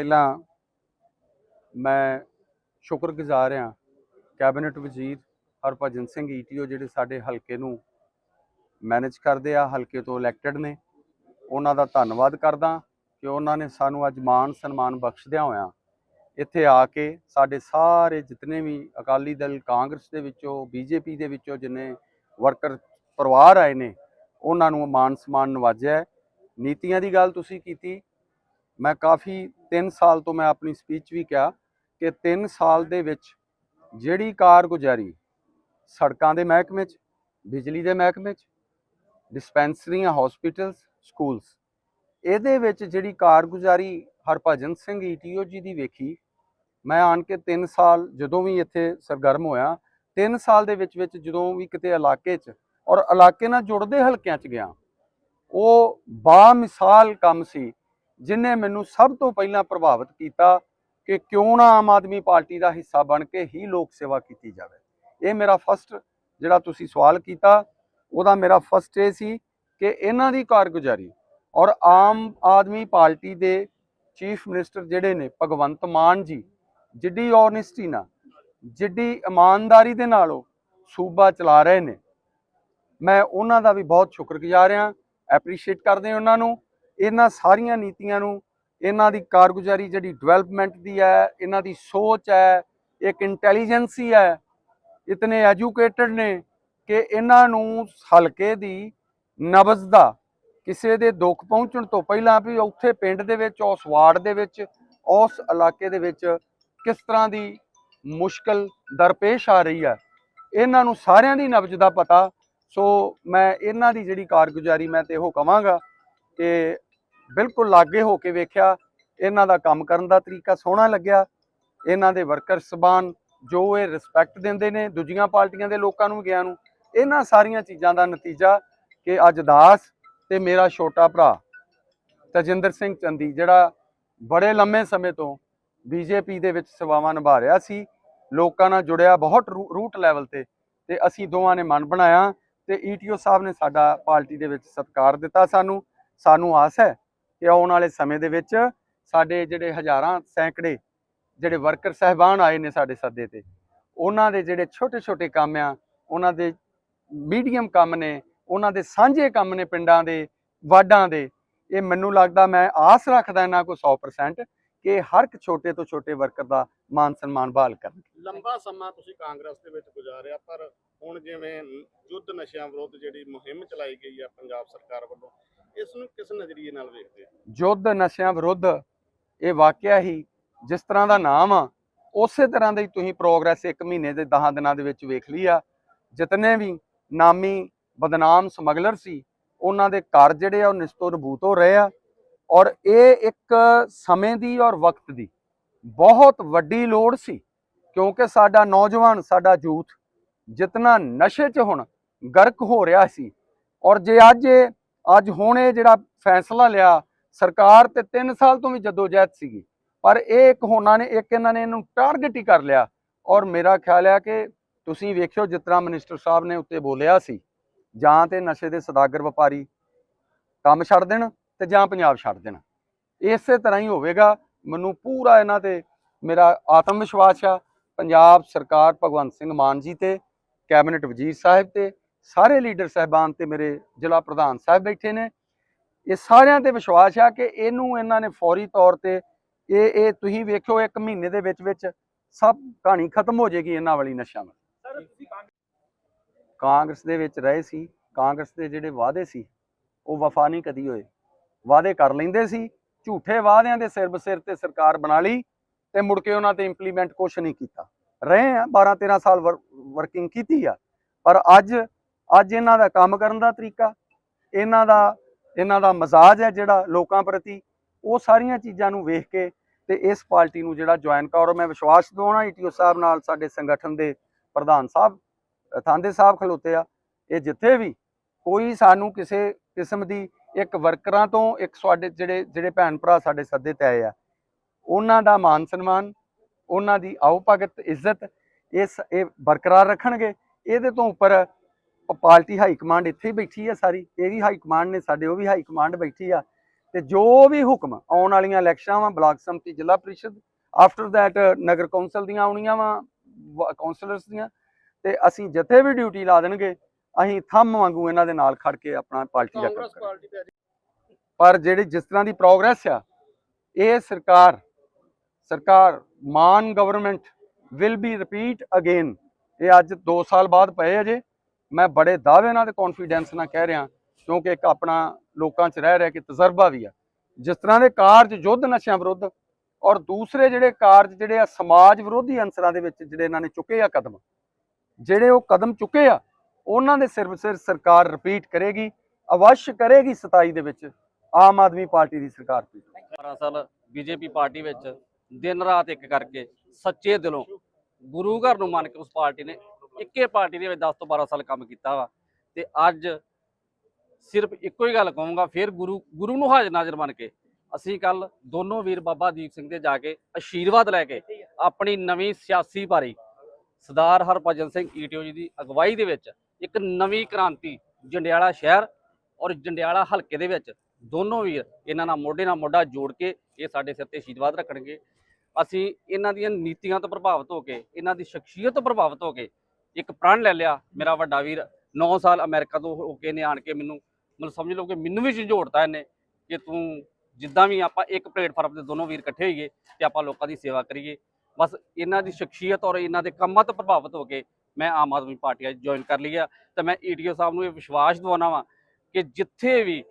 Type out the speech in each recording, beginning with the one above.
ਪਹਿਲਾਂ ਮੈਂ ਸ਼ੁਕਰਗੁਜ਼ਾਰ ਹਾਂ, ਕੈਬਨਿਟ ਵਜ਼ੀਰ ਹਰਭਜਨ ਸਿੰਘ ਈਟੀਓ ਜਿਹੜੇ ਸਾਡੇ ਹਲਕੇ ਨੂੰ ਮੈਨੇਜ ਕਰਦੇ ਆ, ਹਲਕੇ ਤੋਂ ਇਲੈਕਟਡ ਨੇ। ਉਹਨਾਂ ਦਾ ਧੰਨਵਾਦ ਕਰਦਾ ਕਿ ਉਹਨਾਂ ਨੇ ਸਾਨੂੰ ਅੱਜ ਮਾਣ ਸਨਮਾਨ ਬਖਸ਼ਦਿਆਂ ਹੋਇਆਂ ਇੱਥੇ ਆ ਕੇ ਸਾਡੇ ਸਾਰੇ ਜਿਤਨੇ ਵੀ ਅਕਾਲੀ ਦਲ ਕਾਂਗਰਸ ਦੇ ਵਿੱਚੋਂ, ਬੀਜੇਪੀ ਦੇ ਵਿੱਚੋਂ ਜਿੰਨੇ ਵਰਕਰ ਪਰਿਵਾਰ ਆਏ ਨੇ, ਉਹਨਾਂ ਨੂੰ ਮਾਣ ਸਨਮਾਨ ਨਵਾਜਿਆ ਨੀਤੀਆਂ ਦੀ ਗੱਲ ਤੁਸੀਂ ਕੀਤੀ ਮੈਂ ਕਾਫੀ 3 ਸਾਲ ਤੋਂ ਮੈਂ ਆਪਣੀ ਸਪੀਚ ਵੀ ਕਿਹਾ ਕਿ 3 ਸਾਲ ਦੇ ਵਿੱਚ ਜਿਹੜੀ ਕਾਰਗੁਜ਼ਾਰੀ ਸੜਕਾਂ ਦੇ ਮਹਿਕਮੇ 'ਚ, ਬਿਜਲੀ ਦੇ ਮਹਿਕਮੇ 'ਚ ਡਿਸਪੈਂਸਰੀਆਂ ਹਸਪੀਟਲਸ ਸਕੂਲਸ ਇਹਦੇ ਵਿੱਚ ਜਿਹੜੀ ਕਾਰਗੁਜ਼ਾਰੀ ਹਰਭਜਨ ਸਿੰਘ ਈਟੀਓ ਜੀ ਦੀ ਵੇਖੀ, ਮੈਂ ਆਣ ਕੇ 3 ਸਾਲ ਜਦੋਂ ਵੀ ਇੱਥੇ ਸਰਗਰਮ ਹੋਇਆ 3 ਸਾਲ ਦੇ ਵਿੱਚ ਵਿੱਚ ਜਦੋਂ ਵੀ ਕਿਤੇ ਇਲਾਕੇ 'ਚ ਔਰ ਇਲਾਕੇ ਨਾਲ ਜੁੜਦੇ ਹਲਕਿਆਂ 'ਚ ਗਿਆ, ਉਹ ਬਾ ਮਿਸਾਲ ਕੰਮ ਸੀ ਜਿਨੇ ਮੈਨੂੰ ਸਭ ਤੋਂ ਪਹਿਲਾਂ ਪ੍ਰਭਾਵਿਤ ਕੀਤਾ ਕਿ ਕਿਉਂ ਨਾ ਆਮ ਆਦਮੀ ਪਾਰਟੀ ਦਾ ਹਿੱਸਾ ਬਣ ਕੇ ਹੀ ਲੋਕ ਸੇਵਾ ਕੀਤੀ ਜਾਵੇ। ਇਹ ਮੇਰਾ ਫਸਟ ਜਿਹੜਾ ਤੁਸੀਂ ਸਵਾਲ ਕੀਤਾ, ਉਹਦਾ ਮੇਰਾ ਫਸਟ ਇਹ ਸੀ ਕਿ ਇਹਨਾਂ ਦੀ ਕਾਰਗੁਜ਼ਾਰੀ ਔਰ ਆਮ ਆਦਮੀ ਪਾਰਟੀ ਦੇ ਚੀਫ ਮਿਨਿਸਟਰ ਜਿਹੜੇ ਨੇ, ਭਗਵੰਤ ਮਾਨ ਜੀ, ਜਿੱਡੀ ਓਨੈਸਟੀ ਨਾਲ, ਜਿੱਡੀ ਇਮਾਨਦਾਰੀ ਦੇ ਨਾਲ ਉਹ ਸੂਬਾ ਚਲਾ ਰਹੇ ਨੇ। ਮੈਂ ਉਹਨਾਂ ਦਾ ਵੀ ਬਹੁਤ ਸ਼ੁਕਰਗੁਜ਼ਾਰ ਹਾਂ ਐਪਰੀਸ਼ੀਏਟ ਕਰਦੇ ਉਹਨਾਂ ਨੂੰ। ਇਹਨਾਂ ਸਾਰੀਆਂ ਨੀਤੀਆਂ ਨੂੰ, ਇਹਨਾਂ ਦੀ ਕਾਰਗੁਜ਼ਾਰੀ ਜਿਹੜੀ ਡਿਵੈਲਪਮੈਂਟ ਦੀ ਹੈ, ਇਹਨਾਂ ਦੀ ਸੋਚ ਹੈ, ਇੱਕ ਇੰਟੈਲੀਜੈਂਸੀ ਹੈ ਇਤਨੇ ਐਜੂਕੇਟਡ ਨੇ ਕਿ ਇਹਨਾਂ ਨੂੰ ਹਲਕੇ ਦੀ ਨਬਜ਼ ਦਾ ਕਿਸੇ ਦੇ ਦੁੱਖ ਪਹੁੰਚਣ ਤੋਂ ਪਹਿਲਾਂ ਵੀ ਉੱਥੇ ਪਿੰਡ ਦੇ ਵਿੱਚ, ਉਸ ਵਾਰਡ ਦੇ ਵਿੱਚ, ਉਸ ਇਲਾਕੇ ਦੇ ਵਿੱਚ ਕਿਸ ਤਰ੍ਹਾਂ ਦੀ ਮੁਸ਼ਕਲ ਦਰਪੇਸ਼ ਆ ਰਹੀ ਹੈ। ਇਹਨਾਂ ਨੂੰ ਸਾਰਿਆਂ ਦੀ ਨਬਜ਼ ਦਾ ਪਤਾ। ਸੋ ਮੈਂ ਇਹਨਾਂ ਦੀ ਜਿਹੜੀ ਕਾਰਗੁਜ਼ਾਰੀ ਮੈਂ ਤੇ ਇਹੋ ਕਵਾਂਗਾ ਕਿ ਬਿਲਕੁਲ ਲਾਗੇ ਹੋ ਕੇ ਵੇਖਿਆ, ਇਹਨਾਂ ਦਾ ਕੰਮ ਕਰਨ ਦਾ ਤਰੀਕਾ ਸੋਹਣਾ ਲੱਗਿਆ। ਇਹਨਾਂ ਦੇ ਵਰਕਰ ਸਬਾਨ, ਜੋ ਇਹ ਰਿਸਪੈਕਟ ਦਿੰਦੇ ਨੇ ਦੂਜੀਆਂ ਪਾਰਟੀਆਂ ਦੇ ਲੋਕਾਂ ਨੂੰ ਗਿਆ ਨੂੰ, ਇਹਨਾਂ ਸਾਰੀਆਂ ਚੀਜ਼ਾਂ ਦਾ ਨਤੀਜਾ ਕਿ ਅੱਜ ਦਾਸ ਤੇ ਮੇਰਾ ਛੋਟਾ ਭਰਾ, ਤਜਿੰਦਰ ਸਿੰਘ ਚੰਦੀ, ਜਿਹੜਾ ਬੜੇ ਲੰਮੇ ਸਮੇਂ ਤੋਂ ਬੀਜੇਪੀ ਦੇ ਵਿੱਚ ਸੇਵਾਵਾਂ ਨਿਭਾ ਰਿਹਾ ਸੀ, ਲੋਕਾਂ ਨਾਲ ਜੁੜਿਆ ਬਹੁਤ ਰੂ- ਰੂਟ ਲੈਵਲ ਤੇ ਤੇ ਅਸੀਂ ਦੋਵਾਂ ਨੇ ਮਨ ਬਣਾਇਆ ਤੇ ਈਟੀਓ ਸਾਹਿਬ ਨੇ ਸਾਡਾ ਪਾਰਟੀ ਦੇ ਵਿੱਚ ਸਤਿਕਾਰ ਦਿੱਤਾ ਸਾਨੂੰ। ਸਾਨੂੰ ਆਸ ਹੈ ਕਿ ਆਉਣ ਵਾਲੇ ਸਮੇਂ ਦੇ ਵਿੱਚ ਸਾਡੇ ਜਿਹੜੇ ਹਜ਼ਾਰਾਂ ਸੈਂਕੜੇ ਜਿਹੜੇ ਵਰਕਰ ਸਹਿਬਾਨ ਆਏ ਨੇ ਸਾਡੇ ਸੱਦੇ ਤੇ, ਉਹਨਾਂ ਦੇ ਜਿਹੜੇ ਛੋਟੇ ਛੋਟੇ ਕੰਮ ਆ, ਉਹਨਾਂ ਦੇ ਮੀਡੀਅਮ ਕੰਮ ਨੇ, ਉਹਨਾਂ ਦੇ ਸਾਂਝੇ ਕੰਮ ਨੇ ਪਿੰਡਾਂ ਦੇ, ਵਾਰਡਾਂ ਦੇ, ਇਹ ਮੈਨੂੰ ਲੱਗਦਾ ਮੈਂ ਆਸ ਰੱਖਦਾ ਇਹਨਾਂ ਕੋ 100% ਕਿ ਹਰ ਇੱਕ ਛੋਟੇ ਤੋਂ ਛੋਟੇ ਵਰਕਰ ਦਾ ਮਾਨ ਸਨਮਾਨ ਬਹਾਲ ਕਰਨ। ਲੰਬਾ ਸਮਾਂ ਤੁਸੀਂ ਕਾਂਗਰਸ ਦੇ ਵਿੱਚ ਗੁਜ਼ਾਰਿਆ, ਪਰ ਹੁਣ ਜਿਵੇਂ ਯੁੱਧ ਨਸ਼ਿਆਂ ਵਿਰੁੱਧ ਜਿਹੜੀ ਮੁਹਿੰਮ ਚਲਾਈ ਗਈ ਆ ਪੰਜਾਬ ਸਰਕਾਰ ਵੱਲੋਂ ਇਸ ਨੂੰ ਕਿਸ ਨਜ਼ਰੀਏ ਨਾਲ ਵੇਖਦੇ ਹੋ? ਯੁੱਧ ਨਸ਼ਿਆਂ ਵਿਰੁੱਧ ਇਹ ਵਾਕਿਆ ਹੀ ਜਿਸ ਤਰ੍ਹਾਂ ਦਾ ਨਾਮ ਆ, ਉਸੇ ਤਰ੍ਹਾਂ ਦੀ ਤੁਸੀਂ ਪ੍ਰੋਗਰੈਸ 1 ਮਹੀਨੇ ਦੇ 10 ਦਿਨਾਂ ਦੇ ਵਿੱਚ ਵੇਖ ਲਈ ਆ। ਜਿਤਨੇ ਵੀ ਨਾਮੀ ਬਦਨਾਮ ਸਮਗਲਰ ਸੀ, ਉਹਨਾਂ ਦੇ ਘਰ ਜਿਹੜੇ ਆ ਉਹ ਨਿਸਤੋ ਨਬੂਤ ਹੋ ਰਹੇ ਆ ਔਰ ਇਹ ਇੱਕ ਸਮੇਂ ਦੀ ਔਰ ਵਕਤ ਦੀ ਬਹੁਤ ਵੱਡੀ ਲੋੜ ਸੀ ਕਿਉਂਕਿ ਸਾਡਾ ਨੌਜਵਾਨ, ਸਾਡਾ ਯੂਥ ਜਿਤਨਾ ਨਸ਼ੇ 'ਚ ਹੁਣ ਗਰਕ ਹੋ ਰਿਹਾ ਸੀ ਔਰ ਜੇ ਅੱਜ ਇਹ ਅੱਜ ਹੁਣ ਇਹ ਜਿਹੜਾ ਫੈਸਲਾ ਲਿਆ, ਸਰਕਾਰ ਤੇ 3 ਸਾਲ ਤੋਂ ਵੀ ਜਦੋਜਹਿਦ ਸੀਗੀ। ਪਰ ਇਹ ਇੱਕ ਹੋਣਾ ਨੇ, ਇੱਕ ਇਹਨਾਂ ਨੇ ਇਹਨੂੰ ਟਾਰਗੇਟ ਹੀ ਕਰ ਲਿਆ। ਔਰ ਮੇਰਾ ਖਿਆਲ ਹੈ ਕਿ ਤੁਸੀਂ ਵੇਖਿਓ ਜਿਸ ਤਰ੍ਹਾਂ ਮਿਨਿਸਟਰ ਸਾਹਿਬ ਨੇ ਉੱਤੇ ਬੋਲਿਆ ਸੀ, ਜਾਂ ਤੇ ਨਸ਼ੇ ਦੇ ਸਦਾਗਰ ਵਪਾਰੀ ਕੰਮ ਛੱਡ ਦੇਣ ਤੇ ਜਾਂ ਪੰਜਾਬ ਛੱਡ ਦੇਣ। ਇਸੇ ਤਰ੍ਹਾਂ ਹੀ ਹੋਵੇਗਾ। ਮੈਨੂੰ ਪੂਰਾ ਇਹਨਾਂ ਤੇ ਮੇਰਾ ਆਤਮ ਵਿਸ਼ਵਾਸ ਆ। ਪੰਜਾਬ ਸਰਕਾਰ ਭਗਵੰਤ ਸਿੰਘ ਮਾਨ ਜੀ ਤੇ, ਕੈਬਨਿਟ ਵਜ਼ੀਰ ਸਾਹਿਬ ਤੇ ਸਾਰੇ ਲੀਡਰ ਸਹਿਬਾਨ ਤੇ ਮੇਰੇ ਜ਼ਿਲ੍ਹਾ ਪ੍ਰਧਾਨ ਸਾਹਿਬ ਬੈਠੇ ਨੇ। ਇਹ ਸਾਰਿਆਂ ਤੇ ਵਿਸ਼ਵਾਸ ਆ ਕਿ ਇਹਨੂੰ ਇਹਨਾਂ ਨੇ ਫੌਰੀ ਤੌਰ ਤੇ ਇਹ ਇਹ ਤੁਸੀਂ ਵੇਖਿਓ ਇੱਕ ਮਹੀਨੇ ਦੇ ਵਿੱਚ ਵਿੱਚ ਸਭ ਕਹਾਣੀ ਖਤਮ ਹੋ ਜਾਏਗੀ ਇਹਨਾਂ ਵਾਲੀ ਨਸ਼ਿਆਂ ਵਾਲੀ ਕਾਂਗਰਸ ਦੇ ਵਿੱਚ ਰਹੇ ਸੀ ਕਾਂਗਰਸ ਦੇ ਜਿਹੜੇ ਵਾਅਦੇ ਸੀ ਉਹ ਵਫਾ ਨਹੀਂ ਕਦੀ ਹੋਏ। ਵਾਅਦੇ ਕਰ ਲੈਂਦੇ ਸੀ ਝੂਠੇ ਵਾਅਦਿਆਂ ਦੇ ਸਿਰ ਬਸਿਰ ਤੇ ਸਰਕਾਰ ਬਣਾ ਲਈ ਤੇ ਮੁੜ ਕੇ ਉਹਨਾਂ ਤੇ ਇੰਪਲੀਮੈਂਟ ਕੁਛ ਨਹੀਂ ਕੀਤਾ। ਰਹੇ ਆ 12 13 ਸਾਲ ਵਰਕਿੰਗ ਕੀਤੀ ਆ। ਪਰ ਅੱਜ ਅੱਜ ਇਹਨਾਂ ਦਾ ਕੰਮ ਕਰਨ ਦਾ ਤਰੀਕਾ, ਇਹਨਾਂ ਦਾ ਇਹਨਾਂ ਦਾ ਮਜ਼ਾਜ ਹੈ ਜਿਹੜਾ ਲੋਕਾਂ ਪ੍ਰਤੀ, ਉਹ ਸਾਰੀਆਂ ਚੀਜ਼ਾਂ ਨੂੰ ਵੇਖ ਕੇ ਤੇ ਇਸ ਪਾਰਟੀ ਨੂੰ ਜਿਹੜਾ ਜੁਆਇਨ ਕਰੋ। ਮੈਂ ਵਿਸ਼ਵਾਸ ਦਵਾਉਣਾ ਈਟੀਓ ਸਾਹਿਬ ਨਾਲ, ਸਾਡੇ ਸੰਗਠਨ ਦੇ ਪ੍ਰਧਾਨ ਸਾਹਿਬ, ਥਾਂਦੇ ਸਾਹਿਬ ਖਲੋਤੇ ਆ, ਇਹ ਜਿੱਥੇ ਵੀ ਕੋਈ ਸਾਨੂੰ ਕਿਸੇ ਕਿਸਮ ਦੀ ਇੱਕ ਵਰਕਰਾਂ ਤੋਂ ਇੱਕ ਸਾਡੇ ਜਿਹੜੇ ਜਿਹੜੇ ਭੈਣ ਭਰਾ ਸਾਡੇ ਸੱਦੇ ਤੇ ਆਏ ਆ, ਉਹਨਾਂ ਦਾ ਮਾਨ ਸਨਮਾਨ, ਉਹਨਾਂ ਦੀ ਆਓ ਭਗਤ ਇੱਜ਼ਤ, ਇਸ, ਇਹ ਬਰਕਰਾਰ ਰੱਖਣਗੇ। ਇਹਦੇ ਤੋਂ ਉੱਪਰ ਪਾਰਟੀ ਹਾਈ ਕਮਾਂਡ ਇੱਥੇ ਹੀ ਬੈਠੀ ਆ ਸਾਰੀ ਇਹ ਵੀ ਹਾਈ ਕਮਾਂਡ ਨੇ ਸਾਡੇ ਉਹ ਵੀ ਹਾਈ ਕਮਾਂਡ ਬੈਠੀ ਆ। ਤੇ ਜੋ ਵੀ ਹੁਕਮ ਆਉਣ ਵਾਲੀਆਂ ਇਲੈਕਸ਼ਨਾਂ ਵਾ ਬਲਾਕ ਸੰਮਤੀ ਜ਼ਿਲ੍ਹਾ ਪ੍ਰੀਸ਼ਦ ਆਫਟਰ ਦੈਟ ਨਗਰ ਕੌਂਸਲ ਦੀਆਂ ਆਉਣੀਆਂ ਵਾ ਕਾਉਂਸਲਰਸ ਦੀਆਂ ਤੇ ਅਸੀਂ ਜਿੱਥੇ ਵੀ ਡਿਊਟੀ ਲਾ ਦੇਣਗੇ ਅਸੀਂ ਥੰਮ ਵਾਂਗੂ ਇਹਨਾਂ ਦੇ ਨਾਲ ਖੜ ਕੇ ਆਪਣਾ ਪਾਰਟੀ ਦਾ ਕੰਮ ਪਰ ਜਿਹੜੀ ਜਿਸ ਤਰ੍ਹਾਂ ਦੀ ਪ੍ਰੋਗਰੈਸ ਆ ਇਹ ਸਰਕਾਰ ਸਰਕਾਰ Mann government will be repeat again ਇਹ ਅੱਜ 2 ਸਾਲ ਬਾਅਦ ਪਏ ਅਜੇ ਮੈਂ ਬੜੇ ਦਾਅਵੇ ਨਾਲ ਤੇ ਕੌਨਫੀਡੈਂਸ ਨਾਲ ਕਹਿ ਰਿਹਾ, ਕਿਉਂਕਿ ਇੱਕ ਆਪਣਾ ਲੋਕਾਂ 'ਚ ਰਹਿ ਰਿਹਾ ਕਿ ਤਜਰਬਾ ਵੀ ਆ। ਜਿਸ ਤਰ੍ਹਾਂ ਦੇ ਕਾਰਜ ਯੁੱਧ ਨਸ਼ਿਆਂ ਵਿਰੁੱਧ ਔਰ ਦੂਸਰੇ ਜਿਹੜੇ ਕਾਰਜ ਜਿਹੜੇ ਆ ਸਮਾਜ ਵਿਰੋਧੀ ਅੰਸਰਾਂ ਦੇ ਵਿੱਚ ਜਿਹੜੇ ਇਹਨਾਂ ਨੇ ਚੁੱਕੇ ਆ ਕਦਮ, ਜਿਹੜੇ ਉਹ ਕਦਮ ਚੁੱਕੇ ਆ, ਉਹਨਾਂ ਦੇ ਸਿਰ ਸਿਰ ਸਰਕਾਰ ਰਿਪੀਟ ਕਰੇਗੀ, ਅਵਸ਼ ਕਰੇਗੀ 27 ਦੇ ਵਿੱਚ ਆਮ ਆਦਮੀ ਪਾਰਟੀ ਦੀ ਸਰਕਾਰ ਦੀ 12 ਸਾਲ ਬੀਜੇਪੀ ਪਾਰਟੀ ਵਿੱਚ ਦਿਨ ਰਾਤ ਇੱਕ ਕਰਕੇ ਸੱਚੇ ਦਿਲੋਂ ਗੁਰੂ ਘਰ ਨੂੰ ਮੰਨ ਕੇ ਉਸ ਪਾਰਟੀ ਨੇ ਇੱਕੇ ਪਾਰਟੀ ਦੇ ਵਿੱਚ 10 ਤੋਂ 12 ਸਾਲ ਕੰਮ ਕੀਤਾ ਵਾ। ਤੇ ਅੱਜ ਸਿਰਫ ਇੱਕੋ ਹੀ ਗੱਲ ਕਹੂੰਗਾ, ਫਿਰ ਗੁਰੂ ਗੁਰੂ ਨੂੰ ਹਾਜ਼ਰ ਨਾਜ਼ਰ ਮੰਨ ਕੇ ਅਸੀਂ ਕੱਲ ਦੋਨੋਂ ਵੀਰ ਬਾਬਾ ਦੀਪ ਸਿੰਘ ਦੇ ਜਾ ਕੇ ਆਸ਼ੀਰਵਾਦ ਲੈ ਕੇ ਆਪਣੀ ਨਵੀਂ ਸਿਆਸੀ ਪਾਰੀ ਸਰਦਾਰ ਹਰਭਜਨ ਸਿੰਘ ਈਟੀਓ ਜੀ ਦੀ ਅਗਵਾਈ ਦੇ ਵਿੱਚ ਇੱਕ ਨਵੀਂ ਕ੍ਰਾਂਤੀ ਜੰਡਿਆਲਾ ਸ਼ਹਿਰ ਔਰ ਜੰਡਿਆਲਾ ਹਲਕੇ ਦੇ ਵਿੱਚ ਦੋਨੋਂ ਵੀਰ ਇਹਨਾਂ ਨਾਲ ਮੋਢੇ ਨਾਲ ਮੋਢਾ ਜੋੜ ਕੇ ਇਹ ਸਾਡੇ ਸਿਰ ਤੇ ਆਸ਼ੀਰਵਾਦ ਰੱਖਣਗੇ। ਅਸੀਂ ਇਹਨਾਂ ਦੀਆਂ ਨੀਤੀਆਂ ਤੋਂ ਪ੍ਰਭਾਵਿਤ ਹੋ ਕੇ, ਇਹਨਾਂ ਦੀ ਸ਼ਖਸੀਅਤ ਤੋਂ ਪ੍ਰਭਾਵਿਤ ਹੋ ਕੇ ਇੱਕ ਪ੍ਰਣ ਲੈ ਲਿਆ ਮੇਰਾ ਵੱਡਾ ਵੀਰ 9 ਸਾਲ ਅਮਰੀਕਾ ਤੋਂ ਹੋ ਕੇ ਨੇ ਆਣ ਕੇ ਮੈਨੂੰ, ਮਤਲਬ ਸਮਝ ਲਓ ਕਿ ਮੈਨੂੰ ਵੀ ਝੰਜੋੜਤਾ ਇਹਨੇ ਕਿ ਤੂੰ ਜਿੱਦਾਂ ਵੀ ਆਪਾਂ ਇੱਕ ਪਲੇਟਫਾਰਮ ਤੇ ਦੋਨੋਂ ਵੀਰ ਇਕੱਠੇ ਹੋਈਏ ਤੇ ਆਪਾਂ ਲੋਕਾਂ ਦੀ ਸੇਵਾ ਕਰੀਏ। ਬਸ ਇਹਨਾਂ ਦੀ ਸ਼ਖਸੀਅਤ ਔਰ ਇਹਨਾਂ ਦੇ ਕੰਮਾਂ ਤੋਂ ਪ੍ਰਭਾਵਿਤ ਹੋ ਕੇ ਮੈਂ ਆਮ ਆਦਮੀ ਪਾਰਟੀ ਅੱਜ ਜੁਆਇਨ ਕਰ ਲਈ ਆ ਤੇ ਮੈਂ ਈਟੀਓ ਸਾਹਿਬ ਨੂੰ ਇਹ ਵਿਸ਼ਵਾਸ ਦਿਵਾਉਣਾ ਵਾਂ ਕਿ ਜਿੱਥੇ ਵੀ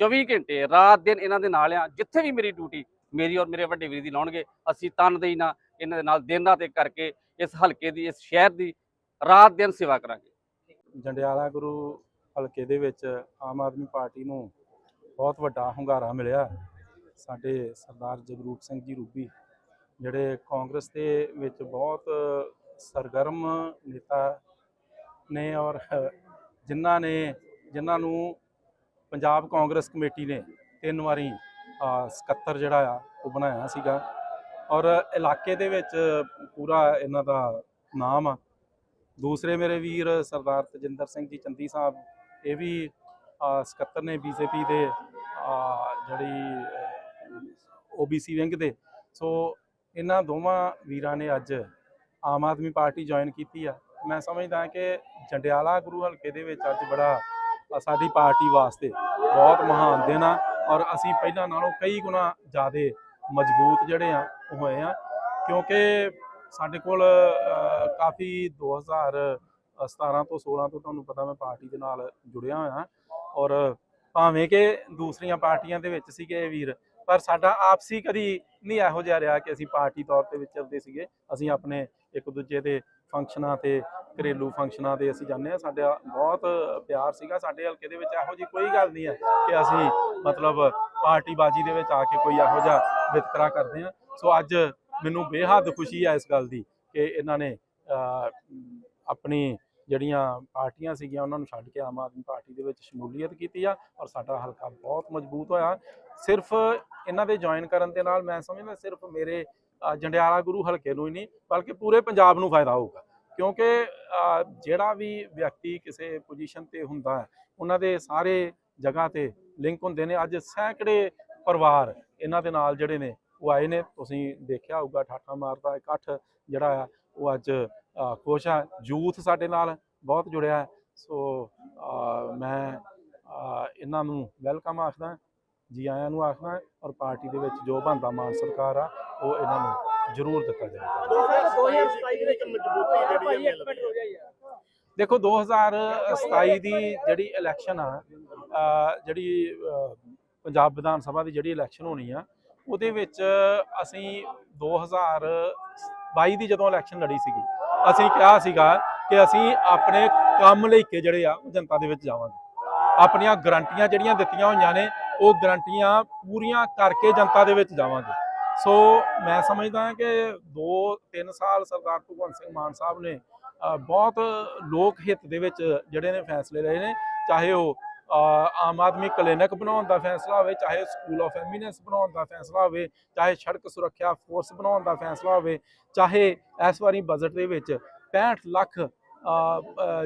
24 ਘੰਟੇ ਰਾਤ ਦਿਨ ਇਹਨਾਂ ਦੇ ਨਾਲ ਆ, ਜਿੱਥੇ ਵੀ ਮੇਰੀ ਡਿਊਟੀ ਮੇਰੀ ਔਰ ਮੇਰੇ ਵੱਡੇ ਵੀਰ ਦੀ ਲਾਉਣਗੇ, ਅਸੀਂ ਤਨਦੇਹੀ ਨਾਲ ਇਹਨਾਂ ਦੇ ਨਾਲ ਦਿਨ ਰਾਤ ਇੱਕ ਕਰਕੇ ਇਸ ਹਲਕੇ ਦੀ, ਇਸ ਸ਼ਹਿਰ ਦੀ ਰਾਤ ਦਿਨ ਸੇਵਾ ਕਰਾਂਗੇ। ਜੰਡਿਆਲਾ ਗੁਰੂ ਹਲਕੇ ਦੇ ਵਿੱਚ ਆਮ ਆਦਮੀ ਪਾਰਟੀ ਨੂੰ ਬਹੁਤ ਵੱਡਾ ਹੁੰਗਾਰਾ ਮਿਲਿਆ। ਸਾਡੇ ਸਰਦਾਰ ਜਗਰੂਪ ਸਿੰਘ ਜੀ ਰੂਬੀ, ਜਿਹੜੇ ਕਾਂਗਰਸ ਦੇ ਵਿੱਚ ਬਹੁਤ ਸਰਗਰਮ ਨੇਤਾ ਨੇ ਔਰ ਜਿਨ੍ਹਾਂ ਨੇ, ਜਿਨ੍ਹਾਂ ਨੂੰ ਪੰਜਾਬ ਕਾਂਗਰਸ ਕਮੇਟੀ ਨੇ ਤਿੰਨ ਵਾਰੀ ਸਕੱਤਰ ਜਿਹੜਾ ਆ, ਉਹ ਬਣਾਇਆ ਸੀਗਾ। ਔਰ ਇਲਾਕੇ ਦੇ ਵਿੱਚ ਪੂਰਾ ਇਹਨਾਂ ਦਾ ਨਾਮ ਆ। ਦੂਸਰੇ ਮੇਰੇ ਵੀਰ ਸਰਦਾਰ ਤਜਿੰਦਰ ਸਿੰਘ ਜੀ ਚੰਦੀ ਸਾਹਿਬ ਇਹ ਵੀ ਸਕੱਤਰ ਨੇ ਬੀਜੇਪੀ ਦੇ ਅ, ਜਿਹੜੀ ਓਬੀਸੀ ਵਿੰਗ ਦੇ। ਸੋ ਇਹਨਾਂ ਦੋਵਾਂ ਵੀਰਾਂ ਨੇ ਅੱਜ ਆਮ ਆਦਮੀ ਪਾਰਟੀ ਜੁਆਇਨ ਕੀਤੀ ਆ। ਮੈਂ ਸਮਝਦਾ ਕਿ ਜੰਡਿਆਲਾ ਗੁਰੂ ਹਲਕੇ ਦੇ ਵਿੱਚ ਅੱਜ ਬੜਾ ਸਾਡੀ ਪਾਰਟੀ ਵਾਸਤੇ ਬਹੁਤ ਮਹਾਨ ਦਿਨ ਆ ਔਰ ਅਸੀਂ ਪਹਿਲਾਂ ਨਾਲੋਂ ਕਈ ਗੁਣਾ ਜ਼ਿਆਦਾ ਮਜ਼ਬੂਤ ਜਿਹੜੇ ਆ ਉਹ ਹੋਏ ਆ। ਕਿਉਂਕਿ ਸਾਡੇ ਕੋਲ ਅ, ਕਾਫੀ 2017 ਤੋਂ 16 ਤੋਂ ਤੁਹਾਨੂੰ ਪਤਾ ਮੈਂ ਪਾਰਟੀ ਦੇ ਨਾਲ ਜੁੜਿਆ ਹੋਇਆ। ਔਰ ਭਾਵੇਂ ਕਿ ਦੂਸਰੀਆਂ ਪਾਰਟੀਆਂ ਦੇ ਵਿੱਚ ਸੀਗੇ ਇਹ ਵੀਰ ਪਰ ਸਾਡਾ ਆਪਸੀ ਕਦੀ ਨਹੀਂ ਇਹੋ ਜਿਹਾ ਰਿਹਾ ਕਿ ਅਸੀਂ ਪਾਰਟੀ ਤੌਰ ਤੇ ਵਿਚਰਦੇ ਸੀਗੇ। ਅਸੀਂ ਆਪਣੇ ਇੱਕ ਦੂਜੇ ਦੇ ਫੰਕਸ਼ਨਾਂ ਤੇ ਘਰੇਲੂ ਫੰਕਸ਼ਨਾਂ ਤੇ ਅਸੀਂ ਜਾਂਦੇ ਆ ਸਾਡਾ ਬਹੁਤ ਪਿਆਰ ਸੀਗਾ। ਸਾਡੇ ਹਲਕੇ ਦੇ ਵਿੱਚ ਇਹੋ ਜੀ ਕੋਈ ਗੱਲ ਨਹੀਂ ਹੈ ਕਿ ਅਸੀਂ ਮਤਲਬ ਪਾਰਟੀਬਾਜ਼ੀ ਦੇ ਵਿੱਚ ਆ ਕੇ ਕੋਈ ਇਹੋ ਜਿਹਾ ਵਿਤਕਰਾ ਕਰਦੇ ਆ ਸੋ ਅੱਜ ਮੈਨੂੰ ਬੇਹੱਦ ਖੁਸ਼ੀ ਆ ਇਸ ਗੱਲ ਦੀ ਕਿ ਇਹਨਾਂ ਨੇ ਆਪਣੀ ਜਿਹੜੀਆਂ ਪਾਰਟੀਆਂ ਸੀਗੀਆਂ ਉਹਨਾਂ ਨੂੰ ਛੱਡ ਕੇ ਆਮ ਆਦਮੀ ਪਾਰਟੀ ਦੇ ਵਿੱਚ ਸ਼ਮੂਲੀਅਤ ਕੀਤੀ ਆ ਔਰ ਸਾਡਾ ਹਲਕਾ ਬਹੁਤ ਮਜ਼ਬੂਤ ਹੋਇਆ। ਸਿਰਫ ਇਹਨਾਂ ਦੇ ਜੁਆਇਨ ਕਰਨ ਦੇ ਨਾਲ ਮੈਂ ਸਮਝਦਾ ਸਿਰਫ ਮੇਰੇ ਜੰਡਿਆਲਾ ਗੁਰੂ ਹਲਕੇ ਨੂੰ ਹੀ ਨਹੀਂ, ਬਲਕਿ ਪੂਰੇ ਪੰਜਾਬ ਨੂੰ ਫਾਇਦਾ ਹੋਊਗਾ। ਕਿਉਂਕਿ ਜਿਹੜਾ ਵੀ ਵਿਅਕਤੀ ਕਿਸੇ ਪੋਜੀਸ਼ਨ ਤੇ ਹੁੰਦਾ ਹੈ, ਉਹਨਾਂ ਦੇ ਸਾਰੇ ਜਗ੍ਹਾ ਤੇ ਲਿੰਕ ਹੁੰਦੇ ਨੇ। ਅੱਜ ਸੈਂਕੜੇ ਪਰਿਵਾਰ ਇਹਨਾਂ ਦੇ ਨਾਲ ਜਿਹੜੇ ਨੇ ਉਹ ਆਏ ਨੇ ਤੁਸੀਂ ਦੇਖਿਆ ਹੋਊਗਾ ਠਾਠਾ ਮਾਰਦਾ ਇਕੱਠ ਜਿਹੜਾ ਆ ਉਹ ਅੱਜ ਅ, ਖੁਸ਼ ਆ। ਯੂਥ ਸਾਡੇ ਨਾਲ ਬਹੁਤ ਜੁੜਿਆ ਸੋ ਮੈਂ ਇਹਨਾਂ ਨੂੰ ਵੈਲਕਮ ਆਖਦਾ ਜੀ ਆਇਆਂ ਨੂੰ ਆਖਦਾ ਔਰ ਪਾਰਟੀ ਦੇ ਵਿੱਚ ਜੋ ਬੰਦਾ ਮਾਨ ਸਰਕਾਰ ਆ ਉਹ ਇਹਨਾਂ ਨੂੰ ਜ਼ਰੂਰ ਦਿੱਤਾ ਜਾਏਗਾ 2027 ਦੀ ਇੱਕ ਮਜ਼ਬੂਤੀ ਦੇਖੋ 2027 ਦੀ ਜਿਹੜੀ ਇਲੈਕਸ਼ਨ ਆ ਜਿਹੜੀ ਪੰਜਾਬ ਵਿਧਾਨ ਸਭਾ ਦੀ ਜਿਹੜੀ ਇਲੈਕਸ਼ਨ ਹੋਣੀ ਆ ਉਹਦੇ ਵਿੱਚ ਅਸੀਂ 2022 ਦੀ ਜਦੋਂ ਇਲੈਕਸ਼ਨ ਲੜੀ ਸੀਗੀ, ਅਸੀਂ ਕਿਹਾ ਸੀਗਾ ਕਿ ਅਸੀਂ ਆਪਣੇ ਕੰਮ ਲੈ ਕੇ ਜਿਹੜੇ ਆ, ਉਹ ਜਨਤਾ ਦੇ ਵਿੱਚ ਜਾਵਾਂਗੇ। ਆਪਣੀਆਂ ਗਰੰਟੀਆਂ ਜਿਹੜੀਆਂ ਦਿੱਤੀਆਂ ਹੋਈਆਂ ਨੇ, ਉਹ ਗਰੰਟੀਆਂ ਪੂਰੀਆਂ ਕਰਕੇ ਜਨਤਾ ਦੇ ਵਿੱਚ ਜਾਵਾਂਗੇ। ਸੋ ਮੈਂ ਸਮਝਦਾ ਹਾਂ ਕਿ 2-3 ਸਾਲ ਸਰਦਾਰ ਭਗਵੰਤ ਸਿੰਘ ਮਾਨ ਸਾਹਿਬ ਨੇ ਬਹੁਤ ਲੋਕ ਹਿੱਤ ਦੇ ਵਿੱਚ ਜਿਹੜੇ ਨੇ ਫੈਸਲੇ ਲਏ ਨੇ, ਚਾਹੇ ਉਹ ਆਮ ਆਦਮੀ ਕਲੀਨਿਕ ਬਣਾਉਣ ਦਾ ਫੈਸਲਾ ਹੋਵੇ, ਚਾਹੇ ਸਕੂਲ ਆਫ ਐਮੀਨੈਂਸ ਬਣਾਉਣ ਦਾ ਫੈਸਲਾ ਹੋਵੇ, ਚਾਹੇ ਸੜਕ ਸੁਰੱਖਿਆ ਫੋਰਸ ਬਣਾਉਣ ਦਾ ਫੈਸਲਾ ਹੋਵੇ, ਚਾਹੇ ਇਸ ਵਾਰੀ ਬਜਟ ਦੇ ਵਿੱਚ 65 ਲੱਖ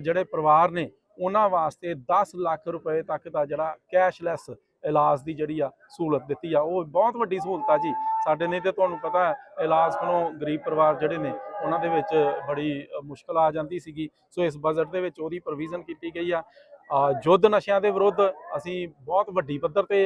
ਜਿਹੜੇ ਪਰਿਵਾਰ ਨੇ, ਉਹਨਾਂ ਵਾਸਤੇ 10 ਲੱਖ ਰੁਪਏ ਤੱਕ ਦਾ ਜਿਹੜਾ ਕੈਸ਼ਲੈਸ ਇਲਾਜ ਦੀ ਜਿਹੜੀ ਆ ਸਹੂਲਤ ਦਿੱਤੀ ਆ, ਉਹ ਬਹੁਤ ਵੱਡੀ ਸਹੂਲਤ ਆ ਜੀ। ਸਾਡੇ ਨੇ ਤੇ ਤੁਹਾਨੂੰ ਪਤਾ ਹੈ, ਇਲਾਜ ਕੋਲੋਂ ਗਰੀਬ ਪਰਿਵਾਰ ਜਿਹੜੇ ਨੇ, ਉਹਨਾਂ ਦੇ ਵਿੱਚ ਬੜੀ ਮੁਸ਼ਕਲ ਆ ਜਾਂਦੀ ਸੀਗੀ। ਸੋ ਇਸ ਬਜਟ ਦੇ ਵਿੱਚ ਉਹਦੀ ਪ੍ਰੋਵੀਜ਼ਨ ਕੀਤੀ ਗਈ ਆ। ਅ, ਯੁੱਧ ਨਸ਼ਿਆਂ ਦੇ ਵਿਰੁੱਧ ਅਸੀਂ ਬਹੁਤ ਵੱਡੀ ਪੱਧਰ ਤੇ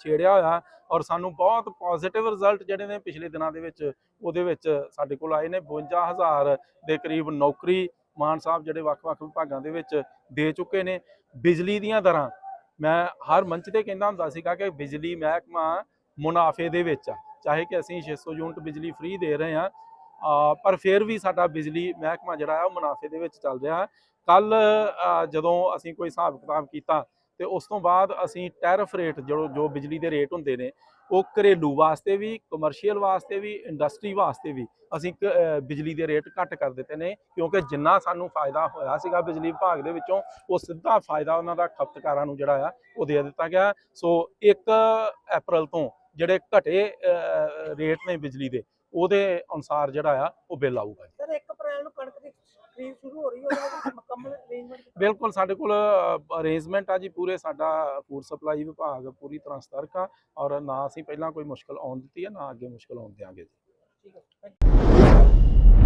ਛੇੜਿਆ ਹੋਇਆ ਔਰ ਸਾਨੂੰ ਬਹੁਤ ਪੋਜ਼ਿਟਿਵ ਰਿਜ਼ਲਟ ਜਿਹੜੇ ਨੇ ਪਿਛਲੇ ਦਿਨਾਂ ਦੇ ਵਿੱਚ ਉਹਦੇ ਵਿੱਚ ਸਾਡੇ ਕੋਲ ਆਏ ਨੇ। 52000 ਦੇ ਕਰੀਬ ਨੌਕਰੀ ਮਾਨ ਸਾਹਿਬ ਜਿਹੜੇ ਵੱਖ-ਵੱਖ ਵਿਭਾਗਾਂ ਦੇ ਵਿੱਚ ਦੇ ਚੁੱਕੇ ਨੇ। ਬਿਜਲੀ ਦੀਆਂ ਦਰਾਂ ਮੈਂ ਹਰ ਮੰਚ ਤੇ ਕਹਿੰਦਾ ਹੁੰਦਾ ਸੀਗਾ ਕਿ ਬਿਜਲੀ ਮਹਿਕਮਾ ਮੁਨਾਫੇ ਦੇ ਵਿੱਚ ਆ। ਚਾਹੇ ਕਿ ਅਸੀਂ 600 ਯੂਨਿਟ ਬਿਜਲੀ ਫ੍ਰੀ ਦੇ ਰਹੇ ਹਾਂ ਪਰ ਫਿਰ ਵੀ ਸਾਡਾ ਬਿਜਲੀ ਮਹਿਕਮਾ ਜਿਹੜਾ ਆ ਉਹ ਮੁਨਾਫੇ ਦੇ ਵਿੱਚ ਚੱਲ ਰਿਹਾ ਕੱਲ ਜਦੋਂ ਅਸੀਂ ਕੋਈ ਹਿਸਾਬ ਕਿਤਾਬ ਕੀਤਾ ਤੇ ਉਸ ਤੋਂ ਬਾਅਦ ਅਸੀਂ ਟੈਰਫ ਰੇਟ ਜੋ ਜੋ ਬਿਜਲੀ ਦੇ ਰੇਟ ਹੁੰਦੇ ਨੇ, ਉਹ ਘਰੇਲੂ ਵਾਸਤੇ ਵੀ ਕਮਰਸ਼ੀਅਲ ਵਾਸਤੇ ਵੀ ਇੰਡਸਟਰੀ ਵਾਸਤੇ ਵੀ ਅਸੀਂ ਕ- ਬਿਜਲੀ ਦੇ ਰੇਟ ਘੱਟ ਕਰ ਦਿੱਤੇ ਨੇ, ਕਿਉਂਕਿ ਜਿੰਨਾ ਸਾਨੂੰ ਫਾਇਦਾ ਹੋਇਆ ਸੀਗਾ ਬਿਜਲੀ ਵਿਭਾਗ ਦੇ ਵਿੱਚੋਂ, ਉਹ ਸਿੱਧਾ ਫਾਇਦਾ ਉਹਨਾਂ ਦਾ ਖਪਤਕਾਰਾਂ ਨੂੰ ਜਿਹੜਾ ਆ, ਉਹ ਦੇ ਦਿੱਤਾ ਗਿਆ। ਸੋ 1 ਅਪ੍ਰੈਲ ਤੋਂ ਜਿਹੜੇ ਘਟੇ ਰੇਟ ਨੇ ਬਿਜਲੀ ਦੇ, ਉਹਦੇ ਅਨੁਸਾਰ ਜਿਹੜਾ ਆ, ਉਹ ਬਿੱਲ ਆਊਗਾ ਸਰ 1 ਅਪ੍ਰੈਲ ਨੂੰ ਕਣਕ ਦੀ ਖਰੀਦ ਸ਼ੁਰੂ ਹੋ ਰਹੀ ਹੈ ਬਿਲਕੁਲ ਸਾਡੇ ਕੋਲ ਅਰੇਂਜਮੈਂਟ ਆ ਜੀ ਪੂਰੇ। ਸਾਡਾ ਫੂਡ ਸਪਲਾਈ ਵਿਭਾਗ ਪੂਰੀ ਤਰ੍ਹਾਂ ਸਤਰਕ ਆ ਔਰ ਨਾ ਅਸੀਂ ਪਹਿਲਾਂ ਕੋਈ ਮੁਸ਼ਕਲ ਆਉਣ ਦਿੱਤੀ ਹੈ ਨਾ ਅੱਗੇ ਮੁਸ਼ਕਲ ਆਉਣ ਦਿਆਂਗੇ ਜੀ। ਠੀਕ ਹੈ